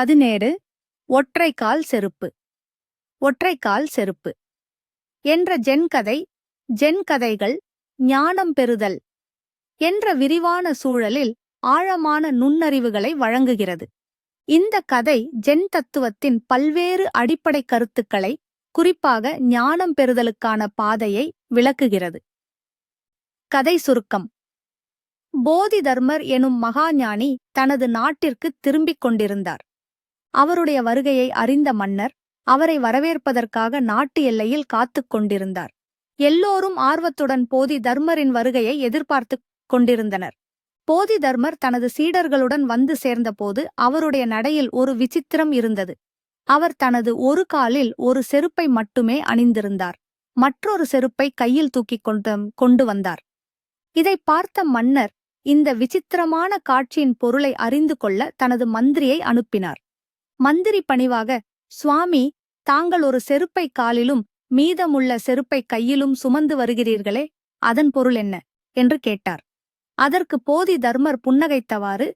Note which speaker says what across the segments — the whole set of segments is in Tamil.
Speaker 1: பதினேழு ஒற்றைக்கால் செருப்பு. ஒற்றைக்கால் செருப்பு. என்ற ஜென் கதை ஜென் கதைகள் ஞானம் பெறுதல் என்ற விரிவான சூழலில் ஆழமான நுண்ணறிவுகளை வழங்குகிறது. இந்த கதை ஜென் தத்துவத்தின் பல்வேறு அடிப்படை கருத்துக்களை குறிப்பாக ஞானம் பெறுதலுக்கான பாதையை விளக்குகிறது. கதை சுருக்கம். போதிதர்மர் எனும் மகாஞானி தனது நாட்டிற்கு திரும்பிக் கொண்டிருந்தார். அவருடைய வருகையை அறிந்த மன்னர் அவரை வரவேற்பதற்காக நாட்டு எல்லையில் காத்துக் கொண்டிருந்தார். எல்லோரும் ஆர்வத்துடன் போதி தர்மரின் வருகையை எதிர்பார்த்துக் கொண்டிருந்தனர். போதி தர்மர் தனது சீடர்களுடன் வந்து சேர்ந்தபோது அவருடைய நடையில் ஒரு விசித்திரம் இருந்தது. அவர் தனது ஒரு காலில் ஒரு செருப்பை மட்டுமே அணிந்திருந்தார். மற்றொரு செருப்பை கையில் தூக்கிக் கொண்டு கொண்டு வந்தார். இதை பார்த்த மன்னர் இந்த விசித்திரமான காட்சியின் பொருளை அறிந்து கொள்ள தனது மந்திரியை அனுப்பினார். மந்திரி பணிவாக சுவாமி தாங்கள் ஒரு செருப்பை காலிலும் மீதமுள்ள செருப்பை கையிலும் சுமந்து வருகிறீர்களே அதன் பொருள் என்ன? என்று கேட்டார். அதற்கு போதி தர்மர் புன்னகைத்தவாறு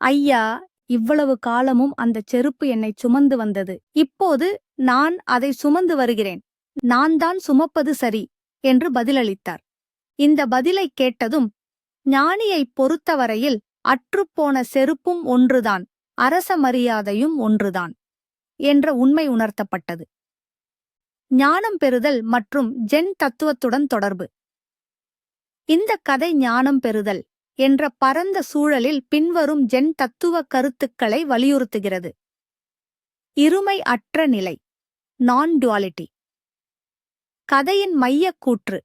Speaker 1: ஐயா இவ்வளவு காலமும் அந்தச் செருப்பு என்னை சுமந்து வந்தது. இப்போது நான் அதை சுமந்து வருகிறேன். நான் தான் சுமப்பது சரி என்று பதிலளித்தார். இந்த பதிலை கேட்டதும் ஞானியைப் பொறுத்தவரையில் அற்றுப்போன செருப்பும் ஒன்றுதான். அரச மரியாதையும் ஒன்றுதான் என்ற உண்மை உணர்த்தப்பட்டது. ஞானம் பெறுதல் மற்றும் ஜென் தத்துவத்துடன் தொடர்பு. இந்த கதை ஞானம் பெறுதல் என்ற பரந்த சூழலில் பின்வரும் ஜென் தத்துவ கருத்துக்களை வலியுறுத்துகிறது. இருமை அற்ற நிலை நான் டுவாலிட்டி கதையின் மையக் கூற்று.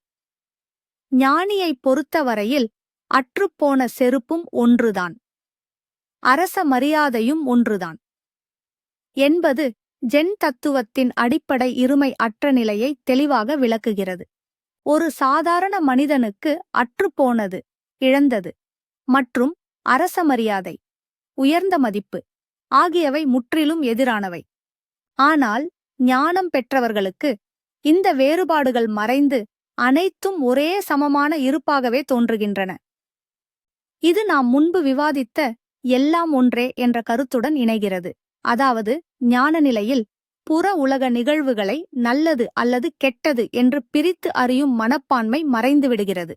Speaker 1: ஞானியைப் பொறுத்தவரையில் அற்றுப்போன செருப்பும் ஒன்றுதான். அரச மரியாதையும் ஒன்றுதான். என்பது ஜென் தத்துவத்தின் அடிப்படை இருமை அற்ற நிலையை தெளிவாக விளக்குகிறது. ஒரு சாதாரண மனிதனுக்கு அற்றுப்போனது இழந்தது மற்றும் அரச மரியாதை உயர்ந்த மதிப்பு ஆகியவை முற்றிலும் எதிரானவை. ஆனால் ஞானம் பெற்றவர்களுக்கு இந்த வேறுபாடுகள் மறைந்து அனைத்தும் ஒரே சமமான இருப்பாகவே தோன்றுகின்றன. இது நாம் முன்பு விவாதித்த எல்லாம் ஒன்றே என்ற கருத்துடன் இணைகிறது. அதாவது ஞான நிலையில் புற உலக நிகழ்வுகளை நல்லது அல்லது கெட்டது என்று பிரித்து அறியும் மனப்பான்மை மறைந்துவிடுகிறது.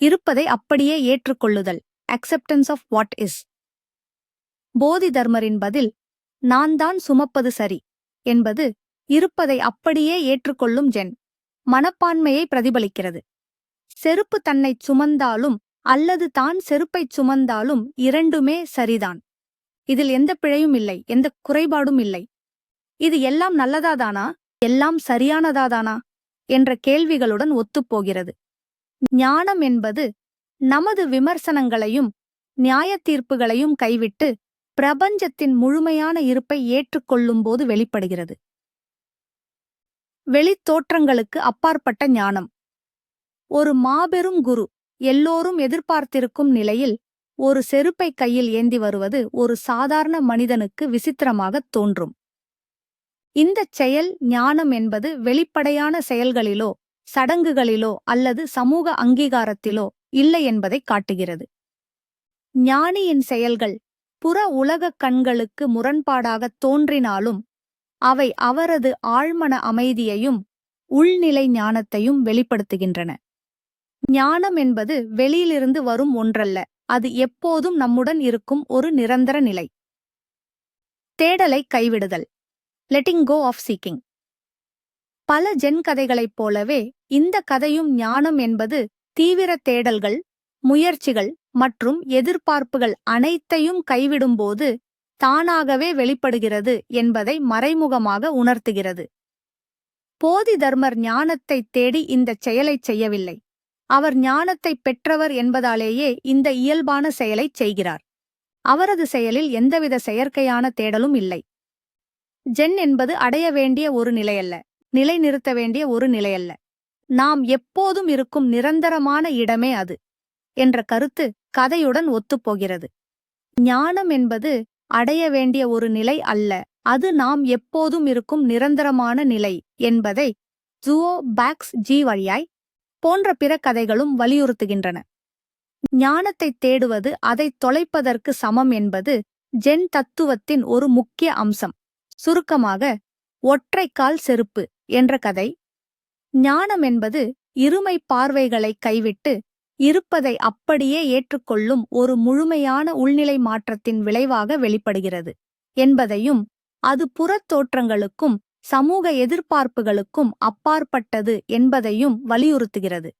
Speaker 1: இருப்பதை அப்படியே ஏற்றுக்கொள்ளுதல். Acceptance of what is Bodhi தர்மரின் பதில் நான் தான் சுமப்பது சரி என்பது இருப்பதை அப்படியே ஏற்றுக்கொள்ளும் ஜென். மனப்பான்மையை பிரதிபலிக்கிறது. செருப்பு தன்னைச் சுமந்தாலும் அல்லது தான் செருப்பைச் சுமந்தாலும் இரண்டுமே சரிதான். இதில் எந்த பிழையும் இல்லை எந்த குறைபாடும் இல்லை. இது எல்லாம் நல்லதாதானா? எல்லாம் சரியானதாதானா? என்ற கேள்விகளுடன் ஒத்துப்போகிறது. ஞானம் என்பது நமது விமர்சனங்களையும் நியாயத்தீர்ப்புகளையும் கைவிட்டு பிரபஞ்சத்தின் முழுமையான இருப்பை ஏற்றுக்கொள்ளும்போது வெளிப்படுகிறது. வெளித்தோற்றங்களுக்கு அப்பாற்பட்ட ஞானம். ஒரு மாபெரும் குரு எல்லோரும் எதிர்பார்த்திருக்கும் நிலையில் ஒரு செருப்பை கையில் ஏந்தி வருவது ஒரு சாதாரண மனிதனுக்கு விசித்திரமாகத் தோன்றும். இந்தச் செயல் ஞானம் என்பது வெளிப்படையான செயல்களிலோ சடங்குகளிலோ அல்லது சமூக அங்கீகாரத்திலோ இல்லை என்பதைக் காட்டுகிறது. ஞானியின் செயல்கள் புற உலகக் கண்களுக்கு முரண்பாடாகத் தோன்றினாலும் அவை அவரது ஆழ்மன அமைதியையும் உள்நிலை ஞானத்தையும் வெளிப்படுத்துகின்றன. ஞானம் என்பது வெளியிலிருந்து வரும் ஒன்றல்ல. அது எப்போதும் நம்முடன் இருக்கும் ஒரு நிரந்தர நிலை. தேடலை கைவிடுதல். லெட்டிங் கோ ஆஃப் சீக்கிங் பல ஜென் கதைகளைப் போலவே இந்த கதையும் ஞானம் என்பது தீவிர தேடல்கள் முயற்சிகள் மற்றும் எதிர்பார்ப்புகள் அனைத்தையும் கைவிடும்போது தானாகவே வெளிப்படுகிறது என்பதை மறைமுகமாக உணர்த்துகிறது. போதி தர்மர் ஞானத்தைத் தேடி இந்தச் செயலைச் செய்யவில்லை. அவர் ஞானத்தைப் பெற்றவர் என்பதாலேயே இந்த இயல்பான செயலைச் செய்கிறார். அவரது செயலில் எந்தவித செயற்கையான தேடலும் இல்லை. ஜென் என்பது அடைய வேண்டிய ஒரு நிலையல்ல. நிலைநிறுத்த வேண்டிய ஒரு நிலையல்ல. நாம் எப்போதும் இருக்கும் நிரந்தரமான இடமே அது என்ற கருத்து கதையுடன் ஒத்துப்போகிறது. ஞானம் என்பது அடைய வேண்டிய ஒரு நிலை அல்ல. அது நாம் எப்போதும் இருக்கும் நிரந்தரமான நிலை என்பதை ஜுவோ பேக்ஸ் ஜி வழியாய் போன்ற பிற கதைகளும் வலியுறுத்துகின்றன. ஞானத்தைத் தேடுவது அதை தொலைப்பதற்கு சமம் என்பது ஜென் தத்துவத்தின் ஒரு முக்கிய அம்சம். சுருக்கமாக ஒற்றைக்கால் செருப்பு என்ற கதை. ஞானம் என்பது இருமை பார்வைகளை கைவிட்டு இருப்பதை அப்படியே ஏற்றுக்கொள்ளும் ஒரு முழுமையான உள்நிலை மாற்றத்தின் விளைவாக வெளிப்படுகிறது என்பதையும் அது புறத் தோற்றங்களுக்கும் சமூக எதிர்பார்ப்புகளுக்கும் அப்பாற்பட்டது என்பதையும் வலியுறுத்துகிறது.